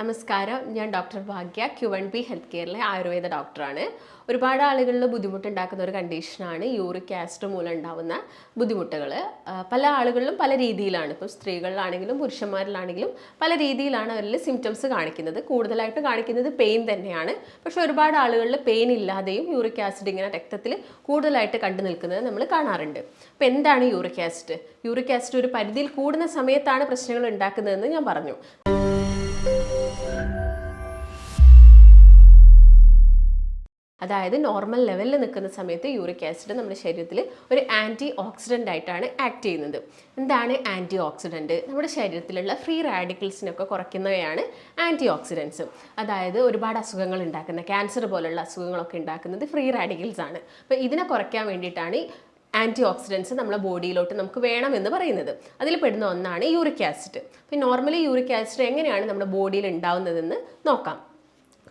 നമസ്കാരം. ഞാൻ doctor Bhagya Q one B health കെയറിലെ Ayurveda ഡോക്ടറാണ്. ഒരുപാട് ആളുകളിൽ ബുദ്ധിമുട്ടുണ്ടാക്കുന്ന ഒരു കണ്ടീഷനാണ് യൂറിക് ആസിഡ് മൂലം ഉണ്ടാകുന്ന ബുദ്ധിമുട്ടുകൾ പല ആളുകളിലും പല രീതിയിലാണ്. ഇപ്പോൾ സ്ത്രീകളിലാണെങ്കിലും പുരുഷന്മാരിലാണെങ്കിലും പല രീതിയിലാണ് അവരിൽ സിംറ്റംസ് കാണിക്കുന്നത്. കൂടുതലായിട്ട് കാണിക്കുന്നത് പെയിൻ തന്നെയാണ്. പക്ഷേ ഒരുപാട് ആളുകളിൽ പെയിൻ ഇല്ലാതെയും യൂറിക് ആസിഡ് ഇങ്ങനെ രക്തത്തിൽ കൂടുതലായിട്ട് കണ്ടു നിൽക്കുന്നത് നമ്മൾ കാണാറുണ്ട്. അപ്പോൾ എന്താണ് യൂറിക് ആസിഡ് യൂറിക് ആസിഡ് ഒരു പരിധിയിൽ കൂടുന്ന സമയത്താണ് പ്രശ്നങ്ങൾ ഉണ്ടാക്കുന്നതെന്ന് ഞാൻ പറഞ്ഞു. അതായത് നോർമൽ ലെവലിൽ നിൽക്കുന്ന സമയത്ത് യൂറിക് ആസിഡ് നമ്മുടെ ശരീരത്തിൽ ഒരു ആന്റി ഓക്സിഡന്റ് ആയിട്ടാണ് ആക്ട് ചെയ്യുന്നത്. എന്താണ് ആന്റി ഓക്സിഡന്റ് നമ്മുടെ ശരീരത്തിലുള്ള ഫ്രീ റാഡിക്കൽസിനൊക്കെ കുറയ്ക്കുന്നവയാണ് ആന്റി ഓക്സിഡൻസ് അതായത് ഒരുപാട് അസുഖങ്ങൾ ഉണ്ടാക്കുന്ന ക്യാൻസർ പോലുള്ള അസുഖങ്ങളൊക്കെ ഉണ്ടാക്കുന്നത് ഫ്രീ റാഡിക്കൽസ് ആണ്. അപ്പോൾ ഇതിനെ കുറയ്ക്കാൻ വേണ്ടിയിട്ടാണ് ആന്റി ഓക്സിഡൻസ് നമ്മുടെ ബോഡിയിലോട്ട് നമുക്ക് വേണമെന്ന് പറയുന്നത്. അതിൽ പെടുന്ന ഒന്നാണ് യൂറിക് ആസിഡ് അപ്പോൾ നോർമലി യൂറിക് ആസിഡ് എങ്ങനെയാണ് നമ്മുടെ ബോഡിയിൽ ഉണ്ടാവുന്നതെന്ന് നോക്കാം.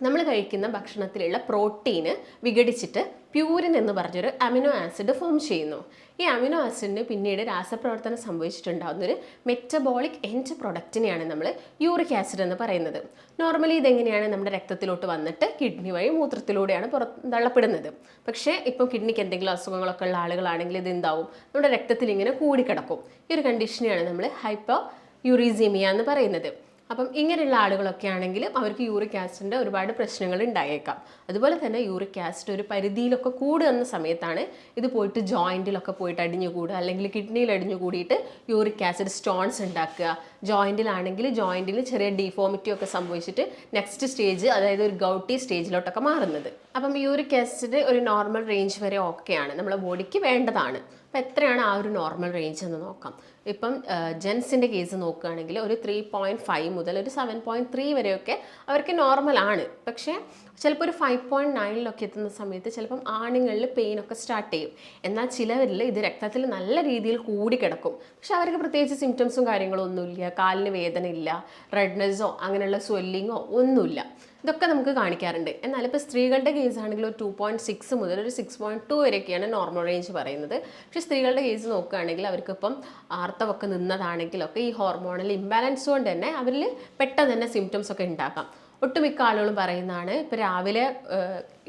നമ്മൾ കഴിക്കുന്ന ഭക്ഷണത്തിലുള്ള പ്രോട്ടീന് വിഘടിച്ചിട്ട് പ്യൂരിൻ എന്ന് പറഞ്ഞൊരു അമിനോ ആസിഡ് ഫോം ചെയ്യുന്നു. ഈ അമിനോ ആസിഡിന് പിന്നീട് രാസപ്രവർത്തനം സംഭവിച്ചിട്ടുണ്ടാകുന്ന ഒരു മെറ്റബോളിക് എൻഡ് പ്രൊഡക്റ്റിനെയാണ് നമ്മൾ യൂറിക് ആസിഡ് എന്ന് പറയുന്നത്. നോർമലി ഇതെങ്ങനെയാണ് നമ്മുടെ രക്തത്തിലോട്ട് വന്നിട്ട് കിഡ്നി വഴി മൂത്രത്തിലൂടെയാണ് പുറത്ത് തള്ളപ്പെടുന്നത്. പക്ഷേ ഇപ്പോൾ കിഡ്നിക്ക് എന്തെങ്കിലും അസുഖങ്ങളൊക്കെ ഉള്ള ആളുകളാണെങ്കിൽ ഇത് എന്താവും നമ്മുടെ രക്തത്തിൽ ഇങ്ങനെ കൂടിക്കിടക്കും. ഈ ഒരു കണ്ടീഷനെയാണ് നമ്മൾ ഹൈപ്പോ യൂറീസീമിയ എന്ന് പറയുന്നത്. അപ്പം ഇങ്ങനെയുള്ള ആളുകളൊക്കെ ആണെങ്കിലും അവർക്ക് യൂറിക് ആസിഡിന്റെ ഒരുപാട് പ്രശ്നങ്ങൾ ഉണ്ടായേക്കാം. അതുപോലെ തന്നെ യൂറിക് ആസിഡ് ഒരു പരിധിയിലൊക്കെ കൂടുന്ന സമയത്താണ് ഇത് പോയിട്ട് ജോയിന്റിലൊക്കെ പോയിട്ട് അടിഞ്ഞു കൂടുക അല്ലെങ്കിൽ കിഡ്നിയിൽ അടിഞ്ഞു കൂടിയിട്ട് യൂറിക് ആസിഡ് സ്റ്റോൺസ് ഉണ്ടാക്കുക. ജോയിന്റിലാണെങ്കിൽ ജോയിന്റിൽ ചെറിയ ഡീഫോമിറ്റി ഒക്കെ സംഭവിച്ചിട്ട് നെക്സ്റ്റ് സ്റ്റേജ് അതായത് ഒരു ഗൗട്ടി സ്റ്റേജിലോട്ടൊക്കെ മാറുന്നത്. അപ്പം യൂറിക് ആസിഡ് ഒരു നോർമൽ റേഞ്ച് വരെ ഓക്കെയാണ് നമ്മുടെ ബോഡിക്ക് വേണ്ടതാണ്. അപ്പോൾ എത്രയാണ് ആ ഒരു നോർമൽ റേഞ്ച് എന്ന് നോക്കാം. ഇപ്പം ജെൻസിന്റെ കേസ് നോക്കുകയാണെങ്കിൽ ഒരു ത്രീ പോയിന്റ് ഫൈവ് മുതൽ ഒരു സെവൻ പോയിന്റ് ത്രീ വരെയൊക്കെ അവർക്ക് നോർമലാണ് പക്ഷേ ചിലപ്പോൾ ഒരു ഫൈവ് പോയിന്റ് നയനിലൊക്കെ എത്തുന്ന സമയത്ത് ചിലപ്പം ആണുങ്ങളിൽ പെയിനൊക്കെ സ്റ്റാർട്ട് ചെയ്യും. എന്നാൽ ചിലവരിൽ ഇത് രക്തത്തിൽ നല്ല രീതിയിൽ കൂടി കിടക്കും. പക്ഷെ അവർക്ക് പ്രത്യേകിച്ച് സിംറ്റംസും കാര്യങ്ങളോ ഒന്നുമില്ല. കാലിന് വേദന ഇല്ല റെഡ്നെസ്സോ അങ്ങനെയുള്ള സ്വെല്ലിങ്ങോ ഒന്നുമില്ല. ഇതൊക്കെ നമുക്ക് കാണിക്കാറുണ്ട്. എന്നാൽ ഇപ്പോൾ സ്ത്രീകളുടെ കേസ് ആണെങ്കിൽ ഒരു ടു പോയിന്റ് സിക്സ് മുതൽ ഒരു സിക്സ് പോയിന്റ് ടു വരെയൊക്കെയാണ് നോർമൽ റേഞ്ച് പറയുന്നത്. പക്ഷേ സ്ത്രീകളുടെ കേസ് നോക്കുകയാണെങ്കിൽ അവർക്കിപ്പം ആർത്തവൊക്കെ നിന്നതാണെങ്കിലൊക്കെ ഈ ഹോർമോണൽ ഇംബാലൻസ് കൊണ്ട് തന്നെ അവരിൽ പെട്ടെന്ന് തന്നെ സിംറ്റംസ് ഒക്കെ ഉണ്ടാക്കാം. ഒട്ടുമിക്ക ആളുകളും പറയുന്നതാണ് ഇപ്പോൾ രാവിലെ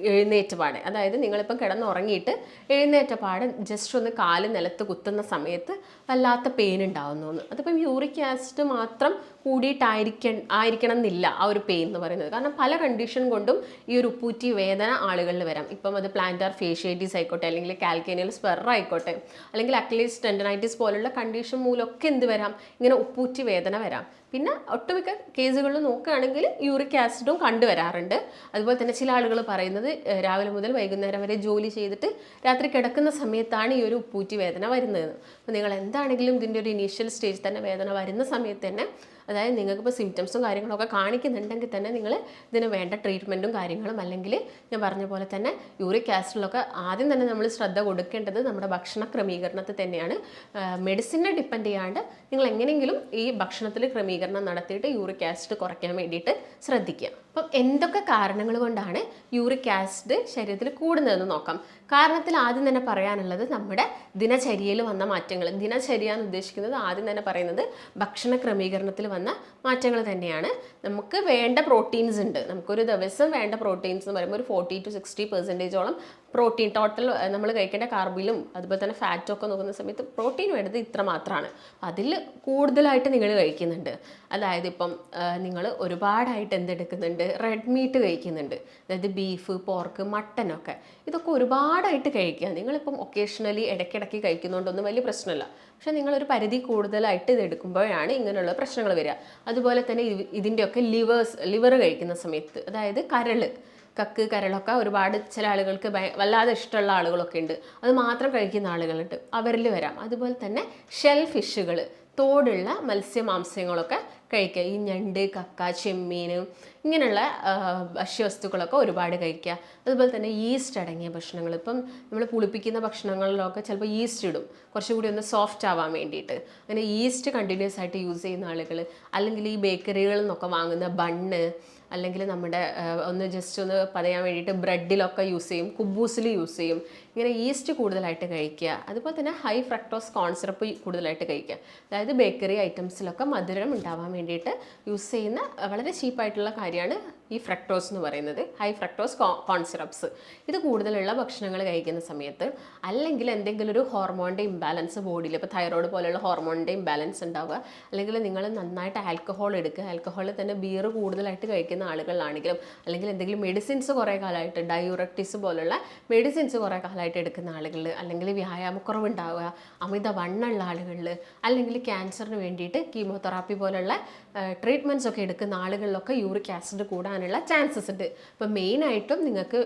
എഴുന്നേറ്റ പാടെ അതായത് നിങ്ങളിപ്പം കിടന്നുറങ്ങിയിട്ട് എഴുന്നേറ്റ പാടെ ജസ്റ്റ് ഒന്ന് കാൽ നിലത്ത് കുത്തുന്ന സമയത്ത് വല്ലാത്ത പെയിൻ ഉണ്ടാവുന്നു. എന്ന് അതിപ്പം യൂറിക് ആസിഡ് മാത്രം കൂടിയിട്ടായിരിക്ക ആയിരിക്കണം എന്നില്ല ആ ഒരു പെയിൻ എന്ന് പറയുന്നത്. കാരണം പല കണ്ടീഷൻ കൊണ്ടും ഈ ഒരു ഉപ്പൂറ്റി വേദന ആളുകളിൽ വരാം. ഇപ്പം അത് പ്ലാന്റാർ ഫേഷ്യേറ്റീസ് ആയിക്കോട്ടെ അല്ലെങ്കിൽ കാൽക്കേനിയൽ സ്പെറ ആയിക്കോട്ടെ അല്ലെങ്കിൽ അക്ലീസ് ടെൻഡനൈറ്റിസ് പോലുള്ള കണ്ടീഷൻ മൂലമൊക്കെ എന്ത് വരാം? ഇങ്ങനെ ഉപ്പൂറ്റി വേദന വരാം. പിന്നെ ഒട്ടുമിക്ക കേസുകളിൽ നോക്കുകയാണെങ്കിൽ യൂറിക് ആസിഡും കണ്ടുവരാറുണ്ട്. അതുപോലെ തന്നെ ചില ആളുകൾ പറയുന്നത് രാവിലെ മുതൽ വൈകുന്നേരം വരെ ജോലി ചെയ്തിട്ട് രാത്രി കിടക്കുന്ന സമയത്താണ് ഈ ഒരു ഉപ്പൂറ്റി വേദന വരുന്നത്. അപ്പോൾ നിങ്ങൾ എന്താണെങ്കിലും ഇതിന്റെ ഒരു ഇനീഷ്യൽ സ്റ്റേജ് തന്നെ വേദന വരുന്ന സമയത്ത് തന്നെ അതായത് നിങ്ങൾക്കിപ്പോൾ സിംറ്റംസും കാര്യങ്ങളൊക്കെ കാണിക്കുന്നുണ്ടെങ്കിൽ തന്നെ നിങ്ങൾ ഇതിന് വേണ്ട ട്രീറ്റ്മെന്റും കാര്യങ്ങളും അല്ലെങ്കിൽ ഞാൻ പറഞ്ഞ പോലെ തന്നെ യൂറിക് ആസിഡിലൊക്കെ ആദ്യം തന്നെ നമ്മൾ ശ്രദ്ധ കൊടുക്കേണ്ടത് നമ്മുടെ ഭക്ഷണ ക്രമീകരണത്തിൽ തന്നെയാണ്. മെഡിസിനെ ഡിപ്പെൻഡ് ചെയ്യാണ്ട് നിങ്ങൾ എങ്ങനെയെങ്കിലും ഈ ഭക്ഷണത്തിൽ ക്രമീകരണം നടത്തിയിട്ട് യൂറിക് ആസിഡ് കുറയ്ക്കാൻ വേണ്ടിയിട്ട് ശ്രദ്ധിക്കുക. അപ്പം എന്തൊക്കെ കാരണങ്ങൾ കൊണ്ടാണ് യൂറിക് ആസിഡ് ശരീരത്തിൽ കൂടുന്നതെന്ന് നോക്കാം. കാരണത്തിൽ ആദ്യം തന്നെ പറയാനുള്ളത് നമ്മുടെ ദിനചര്യയിൽ വന്ന മാറ്റങ്ങൾ. ദിനചര്യ എന്ന് ഉദ്ദേശിക്കുന്നത് ആദ്യം തന്നെ പറയുന്നത് ഭക്ഷണ ക്രമീകരണത്തിൽ വന്ന മാറ്റങ്ങൾ തന്നെയാണ്. നമുക്ക് വേണ്ട പ്രോട്ടീൻസ് ഉണ്ട്. നമുക്കൊരു ദിവസം വേണ്ട പ്രോട്ടീൻസ് എന്ന് പറയുമ്പോൾ ഒരു ഫോർട്ടി ടു സിക്സ്റ്റി പെർസെന്റേജോളം പ്രോട്ടീൻ ടോട്ടൽ നമ്മൾ കഴിക്കേണ്ട കാർബിലും അതുപോലെ തന്നെ ഫാറ്റും ഒക്കെ നോക്കുന്ന സമയത്ത് പ്രോട്ടീൻ വേണ്ടത് ഇത്ര മാത്രമാണ് അതിൽ കൂടുതലായിട്ട് നിങ്ങൾ കഴിക്കുന്നുണ്ട്. അതായത് ഇപ്പം നിങ്ങൾ ഒരുപാടായിട്ട് എന്തെടുക്കുന്നുണ്ട്? റെഡ് മീറ്റ് കഴിക്കുന്നുണ്ട്. അതായത് ബീഫ് പോർക്ക് മട്ടനൊക്കെ ഇതൊക്കെ ഒരുപാടായിട്ട് കഴിക്കുക. നിങ്ങളിപ്പം ഒക്കേഷണലി ഇടയ്ക്കിടയ്ക്ക് കഴിക്കുന്നതുകൊണ്ടൊന്നും വലിയ പ്രശ്നമില്ല. പക്ഷേ നിങ്ങളൊരു പരിധി കൂടുതലായിട്ട് ഇത് എടുക്കുമ്പോഴാണ് ഇങ്ങനെയുള്ള പ്രശ്നങ്ങൾ വരിക. അതുപോലെ തന്നെ ഇതിന്റെയൊക്കെ ലിവേഴ്സ് ലിവർ കഴിക്കുന്ന സമയത്ത് അതായത് കരൾ. കക്ക് കരളൊക്കെ ഒരുപാട് ചില ആളുകൾക്ക് വല്ലാതെ ഇഷ്ടമുള്ള ആളുകളൊക്കെ ഉണ്ട് അത് മാത്രം കഴിക്കുന്ന ആളുകളുണ്ട്. അവരിൽ വരാം. അതുപോലെ തന്നെ ഷെൽ ഫിഷുകൾ തോടുള്ള മത്സ്യമാംസ്യങ്ങളൊക്കെ കഴിക്കുക. ഈ ഞണ്ട് കക്ക ചെമ്മീൻ ഇങ്ങനെയുള്ള ഭക്ഷ്യവസ്തുക്കളൊക്കെ ഒരുപാട് കഴിക്കുക. അതുപോലെ തന്നെ ഈസ്റ്റ് അടങ്ങിയ ഭക്ഷണങ്ങൾ. ഇപ്പം നമ്മൾ പുളിപ്പിക്കുന്ന ഭക്ഷണങ്ങളിലൊക്കെ ചിലപ്പോൾ ഈസ്റ്റ് ഇടും. കുറച്ചുകൂടി ഒന്ന് സോഫ്റ്റ് ആവാൻ വേണ്ടിയിട്ട്. അങ്ങനെ ഈസ്റ്റ് കണ്ടിന്യൂസ് ആയിട്ട് യൂസ് ചെയ്യുന്ന ആളുകൾ അല്ലെങ്കിൽ ഈ ബേക്കറികളിൽ നിന്നൊക്കെ വാങ്ങുന്ന ബണ്ണ് അല്ലെങ്കിൽ നമ്മുടെ ഒന്ന് ജസ്റ്റ് ഒന്ന് പറയാൻ വേണ്ടിയിട്ട് ബ്രെഡിലൊക്കെ യൂസ് ചെയ്യും കുബൂസിൽ യൂസ് ചെയ്യും. ഇങ്ങനെ ഈസ്റ്റ് കൂടുതലായിട്ട് കഴിക്കുക. അതുപോലെ തന്നെ ഹൈ ഫ്രക്ടോസ് കോൺസിറപ്പ് കൂടുതലായിട്ട് കഴിക്കുക. അതായത് ബേക്കറി ഐറ്റംസിലൊക്കെ മധുരം ഉണ്ടാവാൻ വേണ്ടിയിട്ട് യൂസ് ചെയ്യുന്ന വളരെ ചീപ്പായിട്ടുള്ള കാര്യമാണ് ഈ ഫ്രക്ടോസ് എന്ന് പറയുന്നത്. ഹൈ ഫ്രക്ടോസ് കോൺസിറപ്സ് ഇത് കൂടുതലുള്ള ഭക്ഷണങ്ങൾ കഴിക്കുന്ന സമയത്ത് അല്ലെങ്കിൽ എന്തെങ്കിലും ഒരു ഹോർമോണിന്റെ ഇംബാലൻസ് ബോഡിയിൽ ഇപ്പോൾ തൈറോയ്ഡ് പോലെയുള്ള ഹോർമോണിന്റെ ഇംബാലൻസ് ഉണ്ടാവുക. അല്ലെങ്കിൽ നിങ്ങൾ നന്നായിട്ട് ആൽക്കഹോൾ എടുക്കുക. ആൽക്കഹോളിൽ തന്നെ ബിയർ കൂടുതലായിട്ട് കഴിക്കുന്ന ആളുകളാണെങ്കിലും അല്ലെങ്കിൽ എന്തെങ്കിലും മെഡിസിൻസ് കുറേ കാലമായിട്ട് ഡയൂറക്റ്റിസ് പോലുള്ള മെഡിസിൻസ് കുറേ കാലമായിട്ട് എടുക്കുന്ന ആളുകൾ അല്ലെങ്കിൽ വ്യായാമക്കുറവ് ഉണ്ടാവുക അമിത വണ്ണുള്ള ആളുകളിൽ അല്ലെങ്കിൽ ക്യാൻസറിന് വേണ്ടിയിട്ട് കീമോതെറാപ്പി പോലുള്ള ട്രീറ്റ്മെന്റ്സ് ഒക്കെ എടുക്കുന്ന ആളുകളിലൊക്കെ യൂറിക് ആസിഡ് കൂടാനുള്ള ചാൻസസ് ഉണ്ട്. അപ്പോൾ മെയിനായിട്ടും നിങ്ങൾക്ക്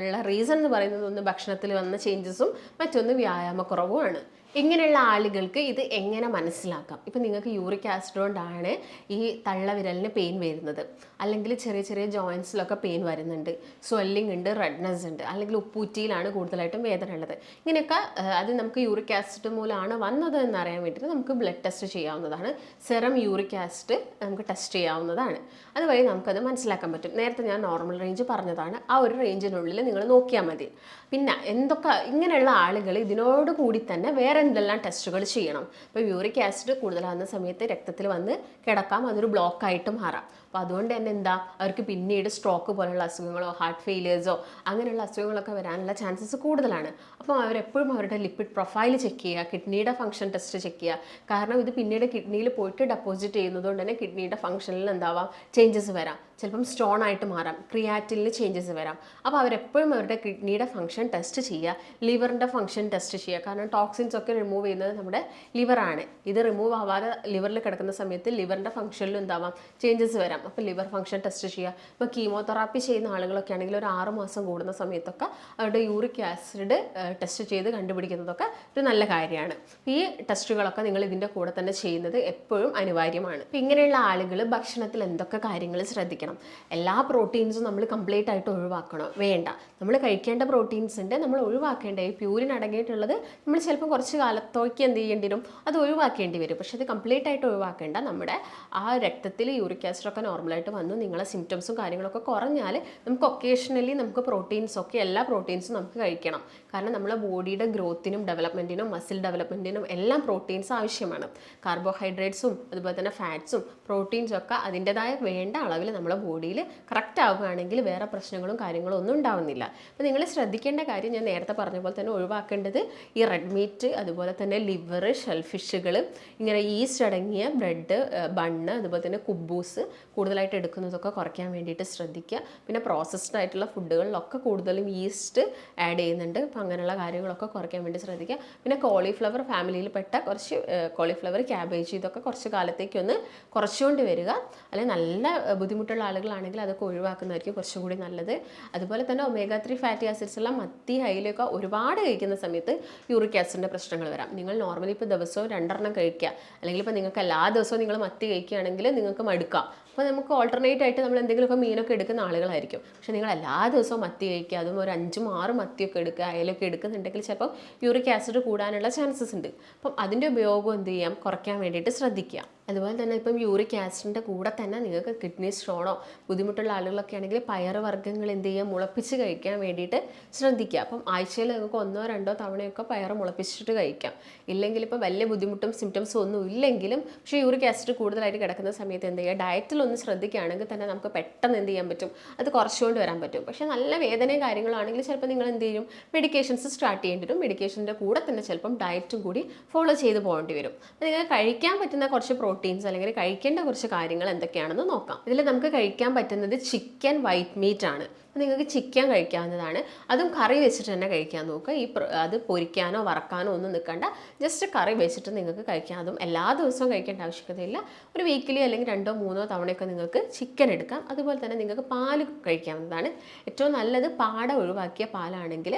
ഉള്ള റീസൺ എന്ന് പറയുന്നത് ഒന്ന് ഭക്ഷണത്തിൽ വന്ന ചേഞ്ചസും മറ്റൊന്ന് വ്യായാമക്കുറവുമാണ്. ഇങ്ങനെയുള്ള ആളുകൾക്ക് ഇത് എങ്ങനെ മനസ്സിലാക്കാം? ഇപ്പം നിങ്ങൾക്ക് യൂറിക് ആസിഡ് കൊണ്ടാണ് ഈ തള്ളവിരലിന് പെയിൻ വരുന്നത്. അല്ലെങ്കിൽ ചെറിയ ചെറിയ ജോയിൻസിലൊക്കെ പെയിൻ വരുന്നുണ്ട്. സ്വെല്ലിംഗ് ഉണ്ട് റെഡ്നെസ് ഉണ്ട്. അല്ലെങ്കിൽ ഉപ്പൂറ്റിയിലാണ് കൂടുതലായിട്ടും വേദന ഉള്ളത്. ഇങ്ങനെയൊക്കെ അത് നമുക്ക് യൂറിക് ആസിഡ് മൂലമാണ് വന്നത് എന്നറിയാൻ വേണ്ടിയിട്ട് നമുക്ക് ബ്ലഡ് ടെസ്റ്റ് ചെയ്യാവുന്നതാണ്. സെറം യൂറിക് ആസിഡ് നമുക്ക് ടെസ്റ്റ് ചെയ്യാവുന്നതാണ്. അതുവഴി നമുക്കത് മനസ്സിലാക്കാൻ പറ്റും. നേരത്തെ ഞാൻ നോർമൽ റേഞ്ച് പറഞ്ഞതാണ്. ആ ഒരു റേഞ്ചിനുള്ളിൽ നിങ്ങൾ നോക്കിയാൽ മതി. പിന്നെ എന്തൊക്കെ ഇങ്ങനെയുള്ള ആളുകൾ ഇതിനോട് കൂടി തന്നെ വേറെ എന്തെല്ലാം ടെസ്റ്റുകൾ ചെയ്യണം. ഇപ്പോൾ യൂറിക് ആസിഡ് കൂടുതലാകുന്ന സമയത്ത് രക്തത്തിൽ വന്ന് കിടക്കാം. അതൊരു ബ്ലോക്കായിട്ട് മാറാം. അപ്പോൾ അതുകൊണ്ട് തന്നെ എന്താ അവർക്ക് പിന്നീട് സ്ട്രോക്ക് പോലുള്ള അസുഖങ്ങളോ ഹാർട്ട് ഫെയിലിയേഴ്സോ അങ്ങനെയുള്ള അസുഖങ്ങളൊക്കെ വരാനുള്ള ചാൻസസ് കൂടുതലാണ്. അപ്പോൾ അവരെപ്പോഴും അവരുടെ ലിപ്പിഡ് പ്രൊഫൈൽ ചെക്ക് ചെയ്യുക കിഡ്നിയുടെ ഫംഗ്ഷൻ ടെസ്റ്റ് ചെക്ക് ചെയ്യുക. കാരണം ഇത് പിന്നീട് കിഡ്നിയിൽ പോയിട്ട് ഡെപ്പോസിറ്റ് ചെയ്യുന്നതുകൊണ്ട് തന്നെ കിഡ്നിയുടെ ഫംഗ്ഷനിൽ എന്താവാം? ചേഞ്ചസ് വരാം. ചിലപ്പം സ്റ്റോൺ ആയിട്ട് മാറാം. ക്രിയാറ്റിനിൽ ചേഞ്ചസ് വരാം. അപ്പോൾ അവരെപ്പോഴും അവരുടെ കിഡ്നിയുടെ ഫംഗ്ഷൻ ടെസ്റ്റ് ചെയ്യുക. ലിവറിന്റെ ഫംഗ്ഷൻ ടെസ്റ്റ് ചെയ്യുക. കാരണം ടോക്സിൻസ് ഒക്കെ റിമൂവ് ചെയ്യുന്നത് നമ്മുടെ ലിവറാണ് ഇത് റിമൂവ് ആവാതെ ലിവറിൽ കിടക്കുന്ന സമയത്ത് ലിവറിന്റെ ഫംഗ്ഷനിലും എന്താവാം? ചേഞ്ചസ് വരാം. അപ്പോൾ ലിവർ ഫംഗ്ഷൻ ടെസ്റ്റ് ചെയ്യുക. ഇപ്പോൾ കീമോതെറാപ്പി ചെയ്യുന്ന ആളുകളൊക്കെ ആണെങ്കിൽ ഒരു ആറ് മാസം കൂടുന്ന സമയത്തൊക്കെ അവരുടെ യൂറിക് ആസിഡ് ടെസ്റ്റ് ചെയ്ത് കണ്ടുപിടിക്കുന്നതൊക്കെ ഒരു നല്ല കാര്യമാണ്. ഈ ടെസ്റ്റുകളൊക്കെ നിങ്ങൾ ഇതിന്റെ കൂടെ തന്നെ ചെയ്യുന്നത് എപ്പോഴും അനിവാര്യമാണ്. അപ്പോൾ ഇങ്ങനെയുള്ള ആളുകൾ ഭക്ഷണത്തിൽ എന്തൊക്കെ കാര്യങ്ങൾ ശ്രദ്ധിക്കണം? എല്ലാ പ്രോട്ടീൻസും നമ്മൾ കംപ്ലീറ്റ് ആയിട്ട് ഒഴിവാക്കണം? വേണ്ട. നമ്മൾ കഴിക്കേണ്ട പ്രോട്ടീൻസ് ഉണ്ട്. നമ്മൾ ഒഴിവാക്കേണ്ട? ഈ പ്യൂരിൻ അടങ്ങിയിട്ടുള്ളത് നമ്മൾ ചിലപ്പോൾ കുറച്ച് കാലത്തേക്ക് എന്ത് ചെയ്യേണ്ടി വരും? അത് ഒഴിവാക്കേണ്ടി വരും. പക്ഷെ അത് കംപ്ലീറ്റ് ആയിട്ട് ഒഴിവാക്കേണ്ട നമ്മുടെ ആ രക്തത്തിൽ യൂറിക് ആസിഡ് ഒക്കെ നോർമലായിട്ട് വന്നു നിങ്ങളെ സിംറ്റംസും കാര്യങ്ങളൊക്കെ കുറഞ്ഞാൽ നമുക്ക് ഒക്കേഷണലി നമുക്ക് പ്രോട്ടീൻസ് ഒക്കെ എല്ലാ പ്രോട്ടീൻസും നമുക്ക് കഴിക്കണം. കാരണം നമ്മളെ ബോഡിയുടെ ഗ്രോത്തിനും ഡെവലപ്മെന്റിനും മസിൽ ഡെവലപ്മെന്റിനും എല്ലാം പ്രോട്ടീൻസ് ആവശ്യമാണ്. കാർബോഹൈഡ്രേറ്റ്സും അതുപോലെ തന്നെ ഫാറ്റ്സും പ്രോട്ടീൻസും ഒക്കെ അതിന്റെതായ വേണ്ട അളവിൽ നമ്മളെ ബോഡിയിൽ കറക്റ്റ് ആവുകയാണെങ്കിൽ വേറെ പ്രശ്നങ്ങളും കാര്യങ്ങളും ഒന്നും ഉണ്ടാവുന്നില്ല. അപ്പോൾ നിങ്ങൾ ശ്രദ്ധിക്കേണ്ട കാര്യം ഞാൻ നേരത്തെ പറഞ്ഞ പോലെ തന്നെ ഒഴിവാക്കേണ്ടത് ഈ റെഡ് മീറ്റ് അതുപോലെ തന്നെ ലിവർ ഷെൽഫിഷുകൾ ഇങ്ങനെ ഈസ്റ്റ് അടങ്ങിയ ബ്രെഡ് ബണ്ണ് അതുപോലെ തന്നെ കുബൂസ് കൂടുതലായിട്ട് എടുക്കുന്നതൊക്കെ കുറയ്ക്കാൻ വേണ്ടിയിട്ട് ശ്രദ്ധിക്കുക. പിന്നെ പ്രോസസ്ഡ് ആയിട്ടുള്ള ഫുഡുകളിലൊക്കെ കൂടുതലും ഈസ്റ്റ് ആഡ് ചെയ്യുന്നുണ്ട്. അപ്പോൾ അങ്ങനെയുള്ള കാര്യങ്ങളൊക്കെ കുറയ്ക്കാൻ വേണ്ടി ശ്രദ്ധിക്കുക. പിന്നെ കോളിഫ്ലവർ ഫാമിലിയിൽ പെട്ട കുറച്ച് കോളിഫ്ലവർ ക്യാബേജ് ഇതൊക്കെ കുറച്ച് കാലത്തേക്കൊന്ന് കുറച്ചുകൊണ്ട് വരിക. അല്ലെങ്കിൽ നല്ല ബുദ്ധിമുട്ടുള്ള ആളുകളാണെങ്കിൽ അതൊക്കെ ഒഴിവാക്കുന്നതായിരിക്കും കുറച്ചുകൂടി നല്ലത്. അതുപോലെ തന്നെ ഒമേഗ ത്രീ ഫാറ്റി ആസിഡ്സ് എല്ലാം മത്തി ഹൈലൊക്കെ ഒരുപാട് കഴിക്കുന്ന സമയത്ത് യൂറിക് ആസിഡിന്റെ പ്രശ്നങ്ങൾ വരാം. നിങ്ങൾ നോർമലി ഇപ്പോൾ ദിവസവും രണ്ടെണ്ണം കഴിക്കുക. അല്ലെങ്കിൽ ഇപ്പോൾ നിങ്ങൾക്ക് എല്ലാ ദിവസവും നിങ്ങൾ മത്തി കഴിക്കുകയാണെങ്കിൽ നിങ്ങൾക്ക് മടുക്കാം. അപ്പോൾ നമുക്ക് ഓൾട്ടർനേറ്റ് ആയിട്ട് നമ്മൾ എന്തെങ്കിലുമൊക്കെ മീനൊക്കെ എടുക്കുന്ന ആളുകളായിരിക്കും. പക്ഷേ നിങ്ങൾ എല്ലാ ദിവസവും മത്തി കഴിക്കുക അതും ഒരു അഞ്ചും ആറും മത്തിയൊക്കെ എടുക്കുക അയലൊക്കെ എടുക്കുന്നുണ്ടെങ്കിൽ ചിലപ്പോൾ യൂറിക് ആസിഡ് കൂടാനുള്ള ചാൻസസ് ഉണ്ട്. അപ്പം അതിന്റെ ഉപയോഗം എന്ത് ചെയ്യാം? കുറയ്ക്കാൻ വേണ്ടിയിട്ട് ശ്രദ്ധിക്കുക. അതുപോലെ തന്നെ ഇപ്പം യൂറിക് ആസിഡിന്റെ കൂടെ തന്നെ നിങ്ങൾക്ക് കിഡ്നി സ്റ്റോണോ ബുദ്ധിമുട്ടുള്ള ആളുകളൊക്കെ ആണെങ്കിൽ പയർ വർഗങ്ങൾ എന്ത് ചെയ്യുക മുളപ്പിച്ച് കഴിക്കാൻ വേണ്ടിയിട്ട് ശ്രദ്ധിക്കുക. അപ്പം ആഴ്ചയിൽ നിങ്ങൾക്ക് ഒന്നോ രണ്ടോ തവണയൊക്കെ പയർ മുളപ്പിച്ചിട്ട് കഴിക്കാം. ഇല്ലെങ്കിൽ ഇപ്പം വലിയ ബുദ്ധിമുട്ടും സിംറ്റംസും ഒന്നും ഇല്ലെങ്കിലും പക്ഷേ യൂറിക് ആസിഡ് കൂടുതലായിട്ട് കിടക്കുന്ന സമയത്ത് എന്ത് ചെയ്യുക ഡയറ്റിൽ ഒന്ന് ശ്രദ്ധിക്കുകയാണെങ്കിൽ തന്നെ നമുക്ക് പെട്ടെന്ന് എന്ത് ചെയ്യാൻ പറ്റും? അത് കുറച്ചുകൊണ്ട് വരാൻ പറ്റും. പക്ഷേ നല്ല വേദനയും കാര്യങ്ങളാണെങ്കിൽ ചിലപ്പോൾ നിങ്ങൾ എന്ത് ചെയ്യും? മെഡിക്കേഷൻസ് സ്റ്റാർട്ട് ചെയ്യേണ്ടി വരും. മെഡിക്കേഷന്റെ കൂടെ തന്നെ ചിലപ്പം ഡയറ്റും കൂടി ഫോളോ ചെയ്ത് പോകേണ്ടി വരും. നിങ്ങൾക്ക് കഴിക്കാൻ പറ്റുന്ന കുറച്ച് പ്രോട്ടീൻസ് അല്ലെങ്കിൽ കഴിക്കേണ്ട കുറച്ച് കാര്യങ്ങൾ എന്തൊക്കെയാണെന്ന് നോക്കാം. ഇതിൽ നമുക്ക് കഴിക്കാൻ പറ്റുന്നത് ചിക്കൻ വൈറ്റ് മീറ്റ് ആണ് നിങ്ങൾക്ക് ചിക്കൻ കഴിക്കാവുന്നതാണ്. അതും കറി വെച്ചിട്ട് തന്നെ കഴിക്കാൻ നോക്കുക. ഈ അത് പൊരിക്കാനോ വറക്കാനോ ഒന്നും നിൽക്കണ്ട. ജസ്റ്റ് കറി വെച്ചിട്ട് നിങ്ങൾക്ക് കഴിക്കാം. അതും എല്ലാ ദിവസവും കഴിക്കേണ്ട ആവശ്യകതയില്ല. ഒരു വീക്കിലി അല്ലെങ്കിൽ രണ്ടോ മൂന്നോ തവണയൊക്കെ നിങ്ങൾക്ക് ചിക്കൻ എടുക്കാം. അതുപോലെ തന്നെ നിങ്ങൾക്ക് പാൽ കഴിക്കാവുന്നതാണ്. ഏറ്റവും നല്ലത് പാട ഒഴിവാക്കിയ പാലാണെങ്കിൽ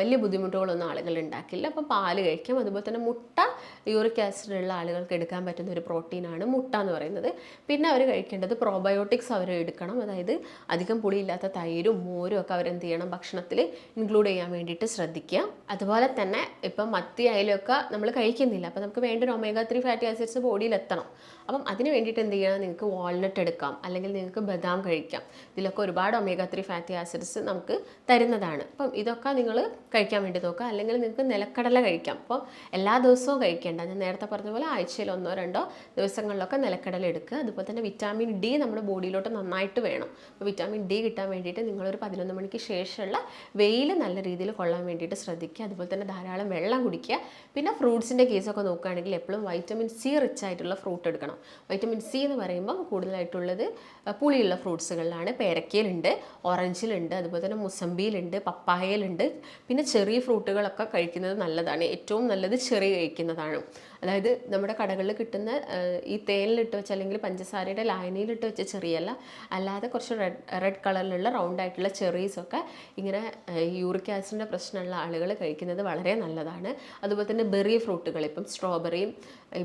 വലിയ ബുദ്ധിമുട്ടുകളൊന്നും ആളുകൾ ഉണ്ടാക്കില്ല. അപ്പോൾ പാൽ കഴിക്കാം. അതുപോലെ തന്നെ മുട്ട യൂറിക് ആസിഡ് ഉള്ള ആളുകൾക്ക് എടുക്കാൻ പറ്റുന്ന ഒരു പ്രോട്ടീനാണ് മുട്ട എന്ന് പറയുന്നത്. പിന്നെ അവർ കഴിക്കേണ്ടത് പ്രോബയോട്ടിക്സ് അവർ എടുക്കണം. അതായത് അധികം പുളിയില്ലാത്ത തൈരും തൈരും മോരും ഒക്കെ അവരെന്ത് ചെയ്യണം? ഭക്ഷണത്തിൽ ഇൻക്ലൂഡ് ചെയ്യാൻ വേണ്ടിയിട്ട് ശ്രദ്ധിക്കുക. അതുപോലെ തന്നെ ഇപ്പം മത്തി അയലൊക്കെ നമ്മൾ കഴിക്കുന്നില്ല. അപ്പം നമുക്ക് വേണ്ട ഒരു ഒമേഗ ത്രീ ഫാറ്റി ആസിഡ്സ് ബോഡിയിൽ എത്തണം. അപ്പം അതിന് വേണ്ടിയിട്ട് എന്ത് ചെയ്യണം? നിങ്ങൾക്ക് വാൾനട്ട് എടുക്കാം. അല്ലെങ്കിൽ നിങ്ങൾക്ക് ബദാം കഴിക്കാം. ഇതിലൊക്കെ ഒരുപാട് ഒമേഗ ത്രീ ഫാറ്റി ആസിഡ്സ് നമുക്ക് തരുന്നതാണ്. അപ്പം ഇതൊക്കെ നിങ്ങൾ കഴിക്കാൻ വേണ്ടി നോക്കുക. അല്ലെങ്കിൽ നിങ്ങൾക്ക് നിലക്കടല കഴിക്കാം. അപ്പം എല്ലാ ദിവസവും കഴിക്കേണ്ട. ഞാൻ നേരത്തെ പറഞ്ഞ പോലെ ആഴ്ചയിൽ ഒന്നോ രണ്ടോ ദിവസങ്ങളിലൊക്കെ നിലക്കടല എടുക്കുക. അതുപോലെ തന്നെ വിറ്റാമിൻ ഡി നമ്മുടെ ബോഡിയിലോട്ട് നന്നായിട്ട് വേണം. അപ്പോൾ വിറ്റാമിൻ ഡി കിട്ടാൻ വേണ്ടിയിട്ട് നിങ്ങളൊരു പതിനൊന്ന് മണിക്ക് ശേഷമുള്ള വെയിൽ നല്ല രീതിയിൽ കൊള്ളാൻ വേണ്ടിയിട്ട് ശ്രദ്ധിക്കുക. അതുപോലെ തന്നെ ധാരാളം വെള്ളം കുടിക്കുക. പിന്നെ ഫ്രൂട്ട്സിന്റെ കേസൊക്കെ നോക്കുകയാണെങ്കിൽ എപ്പോഴും വൈറ്റമിൻ സി റിച്ച് ആയിട്ടുള്ള ഫ്രൂട്ട് എടുക്കണം. വൈറ്റമിൻ സി എന്ന് പറയുമ്പോൾ കൂടുതലായിട്ടുള്ളത് പുളിയുള്ള ഫ്രൂട്ട്സുകളിലാണ്. പേരക്കയിലുണ്ട് ഓറഞ്ചിലുണ്ട് അതുപോലെ തന്നെ മുസമ്പിയിലുണ്ട് പപ്പായയിലുണ്ട്. പിന്നെ ചെറിയ ഫ്രൂട്ടുകളൊക്കെ കഴിക്കുന്നത് നല്ലതാണ്. ഏറ്റവും നല്ലത് ചെറിയ കഴിക്കുന്നതാണ്. അതായത് നമ്മുടെ കടകളിൽ കിട്ടുന്ന ഈ തേനിലിട്ട് വെച്ച അല്ലെങ്കിൽ പഞ്ചസാരയുടെ ലായനിയിലിട്ട് വെച്ച ചെറിയല്ല. അല്ലാതെ കുറച്ച് റെഡ് റെഡ് കളറിലുള്ള റൗണ്ട് ആയിട്ടുള്ള ചെറീസൊക്കെ ഇങ്ങനെ യൂറിക് ആസിഡിന്റെ പ്രശ്നമുള്ള ആളുകൾ കഴിക്കുന്നത് വളരെ നല്ലതാണ്. അതുപോലെ തന്നെ ബെറി ഫ്രൂട്ടുകൾ ഇപ്പം സ്ട്രോബെറിയും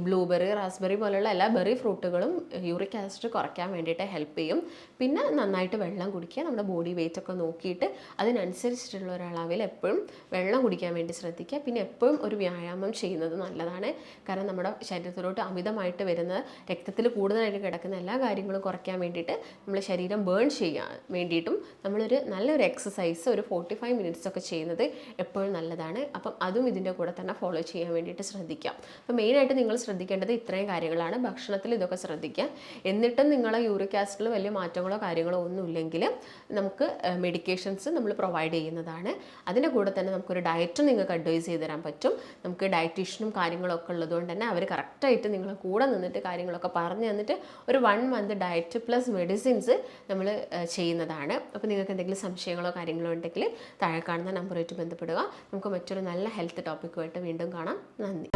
ബ്ലൂബെറി റാസ്ബെറി പോലുള്ള എല്ലാ ബെറി ഫ്രൂട്ടുകളും യൂറിക് ആസിഡ് കുറയ്ക്കാൻ വേണ്ടിയിട്ട് ഹെൽപ്പ് ചെയ്യും. പിന്നെ നന്നായിട്ട് വെള്ളം കുടിക്കുക. നമ്മുടെ ബോഡി വെയിറ്റ് ഒക്കെ നോക്കിയിട്ട് അതിനനുസരിച്ചിട്ടുള്ള ഒരളവിൽ എപ്പോഴും വെള്ളം കുടിക്കാൻ വേണ്ടി ശ്രദ്ധിക്കുക. പിന്നെ എപ്പോഴും ഒരു വ്യായാമം ചെയ്യുന്നത് നല്ലതാണ്. കാരണം നമ്മുടെ ശരീരത്തിലോട്ട് അമിതമായിട്ട് വരുന്ന രക്തത്തിൽ കൂടുതലായിട്ട് കിടക്കുന്ന എല്ലാ കാര്യങ്ങളും കുറയ്ക്കാൻ വേണ്ടിയിട്ട് നമ്മുടെ ശരീരം ബേൺ ചെയ്യാൻ വേണ്ടിയിട്ടും നമ്മളൊരു നല്ലൊരു എക്സസൈസ് ഒരു ഫോർട്ടി ഫൈവ് മിനിറ്റ്സ് ഒക്കെ ചെയ്യുന്നത് എപ്പോഴും നല്ലതാണ്. അപ്പം അതും ഇതിന്റെ കൂടെ തന്നെ ഫോളോ ചെയ്യാൻ വേണ്ടിയിട്ട് ശ്രദ്ധിക്കാം. അപ്പം മെയിനായിട്ട് നിങ്ങൾ ശ്രദ്ധിക്കേണ്ടത് ഇത്രയും കാര്യങ്ങളാണ്. ഭക്ഷണത്തിൽ ഇതൊക്കെ ശ്രദ്ധിക്കുക. എന്നിട്ടും നിങ്ങളെ യൂറിക് ആസിഡിൽ വലിയ മാറ്റങ്ങളോ കാര്യങ്ങളോ ഒന്നും ഇല്ലെങ്കിൽ നമുക്ക് മെഡിക്കേഷൻസ് നമ്മൾ പ്രൊവൈഡ് ചെയ്യുന്നതാണ്. അതിന്റെ കൂടെ തന്നെ നമുക്കൊരു ഡയറ്റും നിങ്ങൾക്ക് അഡ്വൈസ് ചെയ്ത് തരാൻ പറ്റും. നമുക്ക് ഡയറ്റീഷ്യനും കാര്യങ്ങളൊക്കെ ഉള്ളതുകൊണ്ട് തന്നെ അവർ കറക്റ്റായിട്ട് നിങ്ങളെ കൂടെ നിന്നിട്ട് കാര്യങ്ങളൊക്കെ പറഞ്ഞു തന്നിട്ട് ഒരു one month diet plus medicines നമ്മൾ ചെയ്യുന്നതാണ്. അപ്പോൾ നിങ്ങൾക്ക് എന്തെങ്കിലും സംശയങ്ങളോ കാര്യങ്ങളോ ഉണ്ടെങ്കിൽ താഴെ കാണുന്ന നമ്പറുമായിട്ട് ബന്ധപ്പെടുക. നമുക്ക് മറ്റൊരു നല്ല ഹെൽത്ത് ടോപ്പിക്കുമായിട്ട് വീണ്ടും കാണാം. നന്ദി.